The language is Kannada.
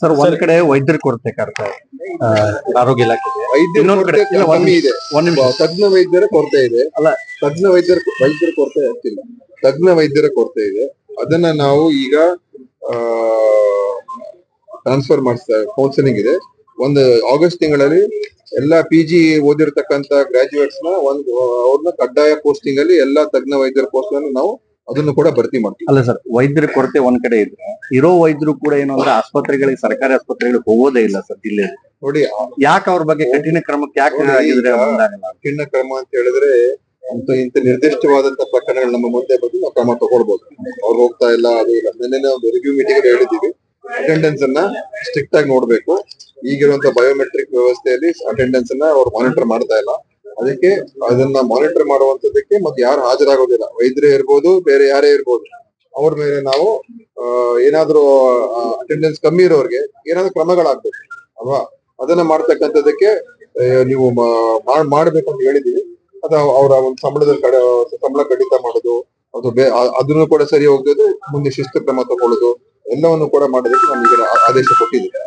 ಸರ್ ಒಂದ್ ಕಡೆ ವೈದ್ಯರ ಕೊರತೆ ಕಾರ್ತ ಆರೋಗ್ಯ ಇಲಾಖೆಗೆ. ವೈದ್ಯರ ಇನ್ನೊಂದ್ ಕಡೆ ಕೊರತೆ ಇಲ್ಲ, ಒಂದ್ ಕಮ್ಮಿ ಇದೆ. ಒಂದ್ ನಿಮಿಷ. ತಜ್ಞ ವೈದ್ಯರ ಕೊರತೆ ಇದೆ. ಅಲ್ಲ. ತಜ್ಞ ವೈದ್ಯರ ವೈದ್ಯರ ಕೊರತೆ ಆಗ್ತಿಲ್ಲ ತಜ್ಞ ವೈದ್ಯರ ಕೊರತೆ ಇದೆ. ಅದನ್ನ ನಾವು ಈಗ ಟ್ರಾನ್ಸ್ಫರ್ ಮಾಡಿಸ್ತಾ ಕೌನ್ಸಿಲಿಂಗ್ ಇದೆ. ಒಂದು ಆಗಸ್ಟ್ ತಿಂಗಳಲ್ಲಿ ಎಲ್ಲಾ ಪಿ ಜಿ ಓದಿರ್ತಕ್ಕಂತ ಗ್ರಾಜುಯೇಟ್ಸ್ನ ಒಂದು ಅವ್ರನ್ನ ಕಡ್ಡಾಯ ಪೋಸ್ಟಿಂಗ್ ಅಲ್ಲಿ ಎಲ್ಲಾ ತಜ್ಞ ವೈದ್ಯರ ಪೋಸ್ಟ್ ಅನ್ನು ನಾವು ಅದನ್ನು ಕೂಡ ಭರ್ತಿ ಮಾಡ್ತೀವಿ. ಅಲ್ಲ ಸರ್ ವೈದ್ಯರ ಕೊರತೆ ಒಂದ್ ಕಡೆ ಇದ್ರೆ ಇರೋ ವೈದ್ಯರು ಕೂಡ ಏನು ಅಂದ್ರೆ ಆಸ್ಪತ್ರೆಗಳಿಗೆ ಸರ್ಕಾರಿ ಆಸ್ಪತ್ರೆಗಳಿಗೆ ಹೋಗೋದೇ ಇಲ್ಲ ಸರ್ ಜಿಲ್ಲೆ ನೋಡಿ ಯಾಕೆ ಅವ್ರ ಬಗ್ಗೆ ಕಠಿಣ ಕ್ರಮಕ್ಕೆ ಯಾಕೆ ಕಠಿಣ ಕ್ರಮ ಅಂತ ಹೇಳಿದ್ರೆ ಅಂತ ಇಂತ ನಿರ್ದಿಷ್ಟವಾದಂತ ಪ್ರಕರಣಗಳು ನಮ್ಮ ಮುಂದೆ ಬಂದು ನಾವು ಕ್ರಮ ತಗೊಳ್ಬಹುದು ಅವ್ರು ಹೋಗ್ತಾ ಇಲ್ಲ ಅದು ಇಲ್ಲ. ನಿನ್ನೆ ಒಂದು ರಿವ್ಯೂ ಮೀಟಿಂಗ್ ಹೇಳಿದೀವಿ ಅಟೆಂಡೆನ್ಸ್ ಅನ್ನ ಸ್ಟ್ರಿಕ್ಟ್ ಆಗಿ ನೋಡ್ಬೇಕು. ಈಗಿರುವಂತ ಬಯೋಮೆಟ್ರಿಕ್ ವ್ಯವಸ್ಥೆಯಲ್ಲಿ ಅಟೆಂಡೆನ್ಸ್ ಅನ್ನ ಅವ್ರು ಮಾನಿಟರ್ ಮಾಡ್ತಾ ಇಲ್ಲ. ಅದಕ್ಕೆ ಅದನ್ನ ಮಾನಿಟರ್ ಮಾಡುವಂತದಕ್ಕೆ ಮತ್ತೆ ಯಾರು ಹಾಜರಾಗೋದಿಲ್ಲ. ವೈದ್ಯರೇ ಇರ್ಬೋದು, ಬೇರೆ ಯಾರೇ ಇರ್ಬೋದು. ಅವ್ರ ಮೇಲೆ ನಾವು ಏನಾದರೂ ಅಟೆಂಡೆನ್ಸ್ ಕಮ್ಮಿ ಇರೋರಿಗೆ ಏನಾದ್ರೂ ಕ್ರಮಗಳಾಗ್ಬೇಕು, ಅಲ್ವಾ? ಅದನ್ನ ಮಾಡ್ತಕ್ಕಂಥದಕ್ಕೆ ನೀವು ಮಾಡ್ಬೇಕು ಅಂತ ಹೇಳಿದೀವಿ ಅದ ಅವರ ಒಂದು ಸಂಬಳದಲ್ಲಿ ಕಡೆ, ಸಂಬಳ ಕಡಿತ ಮಾಡೋದು, ಅದು ಬೇ ಅದನ್ನು ಕೂಡ ಸರಿ ಹೋಗದೆ ಮುಂದೆ ಶಿಸ್ತು ಕ್ರಮ ತಗೊಳ್ಳೋದು, ಎಲ್ಲವನ್ನು ಕೂಡ ಮಾಡೋದಕ್ಕೆ ನಮಗೆ ಆದೇಶ ಕೊಟ್ಟಿದ್ದೀವಿ.